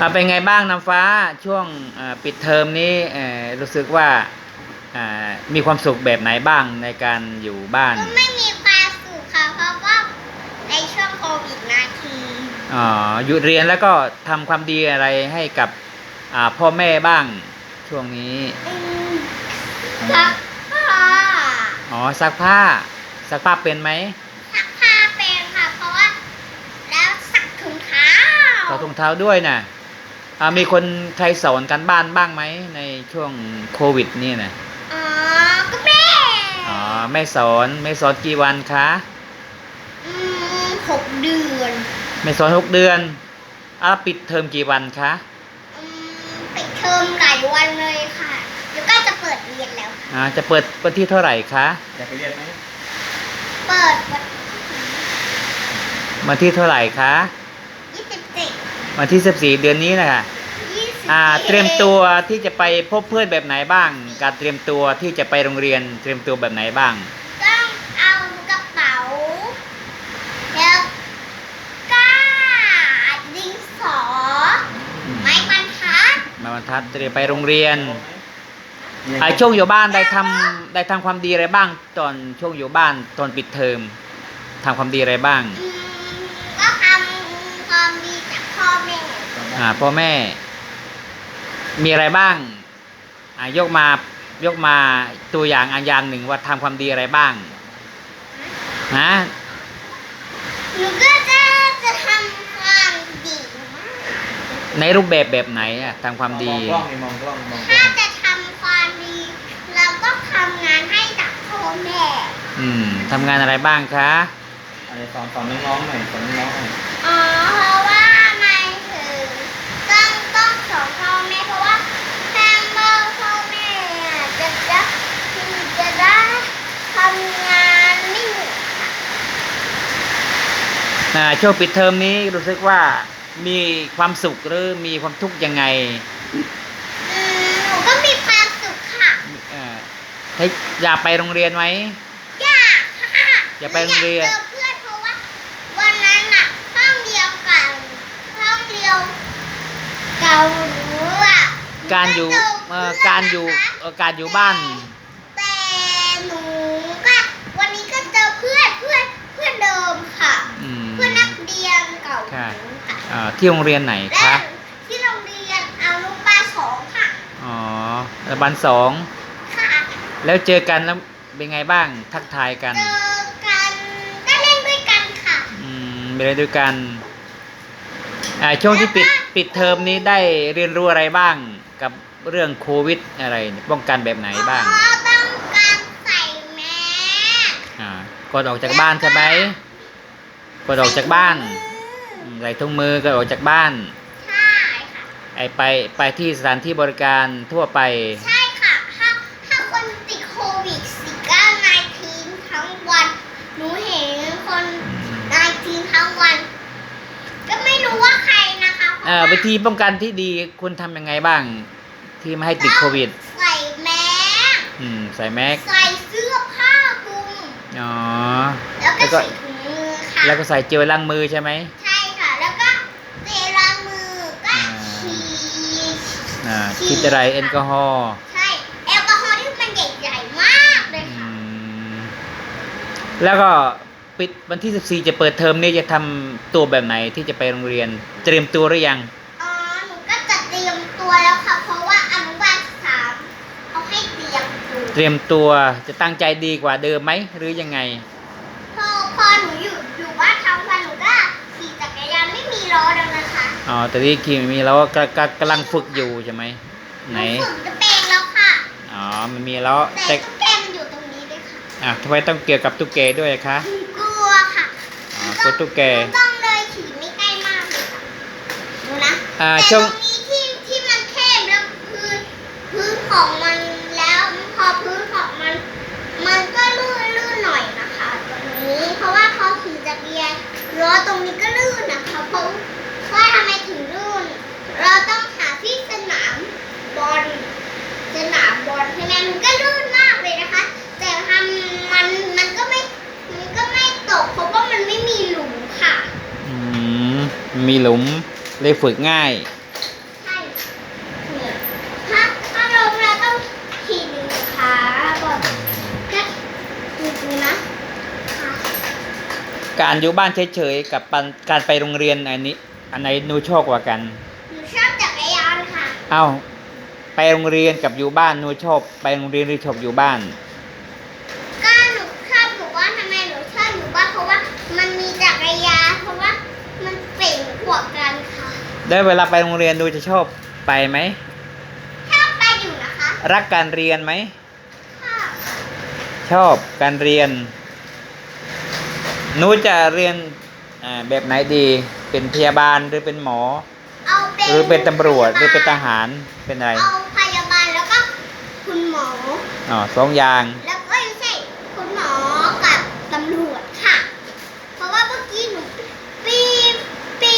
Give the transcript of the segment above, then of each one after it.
อ่าเป็นไงบ้างน้ำฟ้าช่วงอ่าปิดเทอมนี้เอ่อรู้สึกว่าอ่ามีความสุขแบบไหนบ้างในการอยู่บ้าน ก็ไม่มีความสุขค่ะเพราะว่าในช่วงโควิดนาทีอ๋อหยุดเรียนแล้วก็ทำความดีอะไรให้กับอ่าพ่อแม่บ้างช่วงนี้อืมซักผ้าอ๋อซักผ้าซักผ้าเป็นไหมซักผ้าเป็นค่ะเพราะว่าแล้วซักถุงเท้าต่อถุงเท้าด้วยนะอ่า มีคนใครสอนกันบ้านบ้างไหมในช่วงโควิดนี่นะอ๋อก็แม่อ๋อไม่สอนไม่สอนกี่วันคะอืมหกเดือนไม่สอนหกเดือนอ่าปิดเทอมกี่วันคะอืมปิดเทอมหลายวันเลยค่ะเดี๋ยวก็จะเปิดเรียนแล้วค่ะอ่าจะเปิดวันที่เท่าไหร่คะอยากไปเรียนไหมเปิดวันวันที่เท่าไหร่คะยี่สิบเจ็ด วันที่ 14 เดือนนี้นะคะยี่สิบอ่าเตรียมตัวที่จะไปพบเพื่อนแบบไหนบ้าง การเตรียมตัวที่จะไปโรงเรียนเตรียมตัวแบบไหนบ้าง ต้องเอากระเป๋าแล้วก็ดินสอไม้บรรทัดมาบรรทัดเตรียมไปโรงเรียนเรียนอ่าช่วงอยู่บ้านได้ทำได้ทำความดีอะไรบ้าง ตอนช่วงอยู่บ้านตอนปิดเทอมทำความดีอะไรบ้างอืมก็ทำควา มดีจากพ่อแม่อ่าพ่อแม่ มีอะไรบ้างอ่ายกมายกมาตัวอย่างอันอย่างหนึ่งว่าทำความดีอะไรบ้างนะหนูก็จะจะทำความดีมากในรูปแบบแบบไหนอะทำความดี มองกล้องนี่มองกล้องมองกล้ถ้าองจะทำความดี เราก็ทำงานให้จากพ่อแม่อืมทำงานอะไรบ้างคะ อะไรสอนสอนน้องๆหน่อยสอนน้องๆหน่อยอ๋อ เพราะว่าไม่ถึงต้องต้องสอนพ่อแม่เพราะว่าแม่เมื่อพ่อแม่อะจะจะจะได้ทำงานไม่เหนื่อยค่ะ อ่า ช่วงปิดเทอมนี้รู้สึกว่ามีความสุขหรือมีความทุกข์ยังไงอืมหนูก็มีความสุขค่ะเอ่อให้อยากไปโรงเรียนไหม อยากค่ะอย่าไปโรงเรียนหอากเจอเพื่อนเพราะว่า วันนั้นอะห้องเดียวกันห้องเดียวเก่าหนูอะการอยู่หนูเอ่อเจการอยู่เพื่นนะคะเอ่อการอยู่บ้านแต่หนูก็วันนี้ก็เจอเพื่อนเพื่อนเพื่อนเดิมค่ะ อืม เพื่อนนักเรียนเก่าห ค่ะ นูค่ะ อ่า ที่โรงเรียนไหนและคะที่โรงเรียนอานุบาลสองค่ะอ๋ออนุบันสองค่ะแล้วเจอกันแล้วเป็นไงบ้างทักทายกัน เจอกันก็เล่นด้วยกันค่ะ อืมไปเรียนด้วยกันอ่าช่วงที่ปิดปิดเทอมนี้ได้เรียนรู้อะไรบ้างกับเรื่องโควิดอะไรป้องกันแบบไหนบ้างอ๋อต้องการใส่แมสอ่าก่อนออกจากบ้านใช่ไหมก่อนออกจากบ้าน ใส่ถุงมืออืมใส่ถุงมือก่อนออกจากบ้านใช่ค่ะไอไปไปที่สถานที่บริการทั่วไป ใช่ค่ะถ้าถ้าคนติดโควิด19 19ทั้งวันหนูเห็นคน19ทั้งวัน ก็ไม่รู้ว่าใครนะคะเอ่อวิธีป้องกันที่ดีคุณทำยังไงบ้าง ที่ไม่ให้ติดโควิด ใส่แมสอืมใส่แมสใส่เสื้อผ้าคลุมอ๋อแล้วแล้ก็วก็ใส่ถุงมือค่ะแล้วก็ใส่เจลล้างมือใช่ไหมใช่ อ่าคิดอะไรแอลกอฮอล์ใช่แอลกอฮอล์ที่มันใหญ่ๆมากเลยอืค่ะมแล้วก็ปิดวันที่ 14 จะเปิดเทอมนี้จะทำตัวแบบไหนที่จะไปโรงเรียน เตรียมตัวหรือยัง อ๋อหนูก็จะเตรียมตัวแล้วค่ะ เพราะว่าอนุบาลสามเขาให้เตรียมตัวเตรียมตัวจะตั้งใจดีกว่าเดิมไหมหรือยังไง พอพอหนูอยู่อยู่บ้านทั้งวันหนูก็ ขี่จักรยานไม่มีล้อแล้วนะคะอ๋อแต่ที่คีมีแล้วก็กกำลังฝึกอยู่ใช่ไหมไหนนูฝึกจะเป็นแล้วค่ะอ๋อมันมีแล้วแต่แต่ตุ๊กแกมันอยู่ตรงนี้ด้วยค่ะอะทำไมต้องเกี่ยวกับตุ๊กแกด้วยคะหนูกลัวค่ะอ๋อกลัวตุ๊กแก หนูต้องเลยขี่ไม่ใกล้มากเลยค่ะดูนะอ่าแต่ช่วงตรงนี้ที่ที่มันแคบแล้วพื้นพื้นของมันแล้วพอพื้นของมัน มันก็ลื่นลื่นหน่อยนะคะตรงนี้ เพราะว่าพอขี่จักรยาน ล้อตรงนี้ก็ลื่นนะคะเพราะว่าทำไมถึงลื่น เราต้องหาที่สนามบอลสนามบอลใช่ไหมมันก็ลื่นมากเลยนะคะ แต่ทำมันมันก็ไม่มันก็ไม่ตกเพราะว่ามันไม่มีหลุมค่ะ อืมมีหลุมเลยฝึกง่าย การอยู่บ้านเฉยๆกับปันการไปโรงเรียนอันนี้ อันไหนหนูชอบกว่ากันหนูชอบจักรยานค่ะ เอ้าไปโรงเรียนกับอยู่บ้านหนูชอบ ไปโรงเรียนหรือชอบอยู่บ้าน ก็หนูชอบอยู่บ้านทำไมหนูชอบอยู่บ้านเพราะว่ามันมีจักรยานเพราะว่ามันเป่งกว่ากันค่ะแล้วเวลาไปโรงเรียนหนูจะชอบไปไหมชอบไปอยู่นะคะ รักการเรียนไหมค่ะชอบการเรียน หนูจะเรียนอ่าแบบไหนดี เป็นพยาบาลหรือเป็นหมอเอาเป็นหรือเป็นตำรวจหรือเป็นทหาร เป็นอะไร เอาพยาบาลแล้วก็คุณหมอ อ๋อสองอย่าง แล้วก็ไม่ใช่คุณหมอกับตำรวจค่ะ เพราะว่าเมื่อกี้หนูปีบปี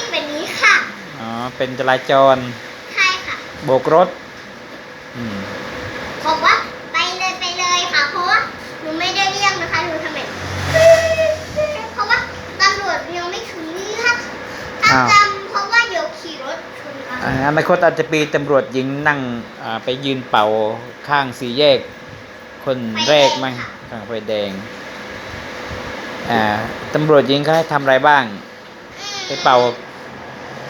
บแบบนี้ค่ะ อ๋อ เป็นจราจร ใช่ค่ะ โบกรถอืม บอกว่าไปเลยไปเลยค่ะ เพราะว่าหนูไม่ได้เรียกนะคะหนูทำไมเพราะว่าตำรวจยังไม่ถึงนี่ค่ะถ้าจำเพราะว่าเดี๋ยวขี่รถชนกั นอ่าอนาคตอาจจะมีตำรวจหญิงนั่งอ่าไปยืนเป่าข้างสี่แยก คนแรกมั้งข้างไฟแดงอ่าตำรวจหญิงเขาให้ทำอะไรบ้าง ไปเป่า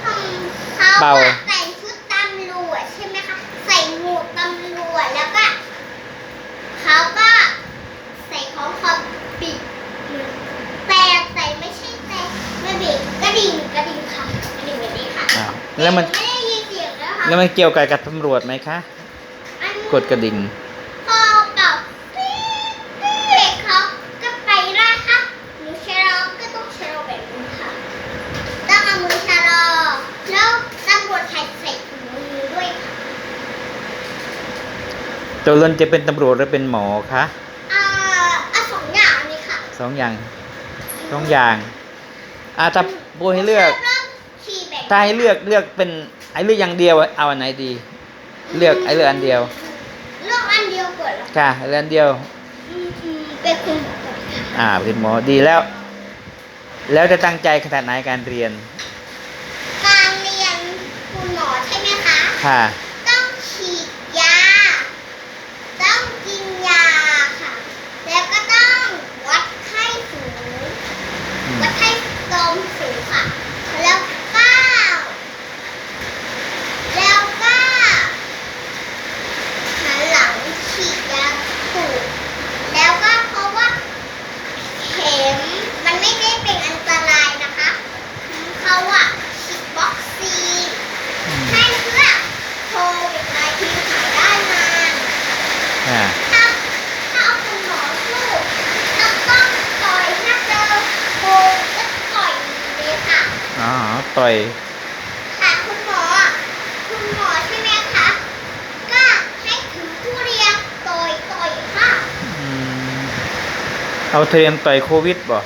ทำเขาเป่าอะใส่ชุดตำรวจใช่ไหมคะใส่หมวกตำรวจแล้วก็เขาก็ใส่ของคอปิดแต่ใส่ไม่ใช่แต่ไม่เบรกกระดิ่งกระดิ่งค่ะกระดิ่งแบบนี้ค่ะอ้าวแล้วมัน แล้วมันเกี่ยวกับกับตำรวจไหมคะ อันกดกระดิ่ง พอเป่าปี๊ดปี๊ดเขาก็ไปได้ค่ะหนูชะลอก็ต้องชะลอแบบนี้ค่ะต้องเอามือชะลอแล้วตำรวจไทยใส่ถุงมือด้วยค่ะตัวลนจะเป็นตำรวจหรือเป็นหมอคะอ่าเอาสองอย่างนี้ค่ะสองอย่างสองอย่างอ่าถ้าปูให้เลือกชบริ่มขี่แบบถ้าให้เลือกเลือกเป็นไอ้เลือกอย่างเดียวเอาอันไหนดี เลือกไอ้เลือกอันเดียว เลือกอันเดียวก่อนแล้วค่ะเลือกอันเดียวอืมอืมเป็นคุณหมอก่อนค่ะอ่าเป็นหมอดีแล้ว แล้วจะตั้งใจขนาดไหนการเรียน การเรียนคุณหมอใช่ไหมคะค่ะ ต้องฉีดยา ต้องกินยาค่ะ แล้วก็ต้องวัดไข้สูง อืม วัดไข้ตรงสูงค่ะ แล้วก็แล้วก็หันหลังฉีดยาถูก แล้วก็เพราะว่าเข็มมันไม่ได้เป็นอันตรายนะคะเขาอะฉีดวัคซีน อืม ให้เพื่อโควิดไนทีหายได้นาน อ่า ถ้าถ้าเอาคุณหมอสู้แล้วก็ต่อยถ้าเจอโคก็ต่อยเลยค่ะ อ๋อ ต่อยค่ะคุณหมอคุณหมอใช่ไหมคะก็ให้ถือทุเรียนต่อยต่อยค่ะอืมเอาเทรียมต่อยโควิดบ่ใ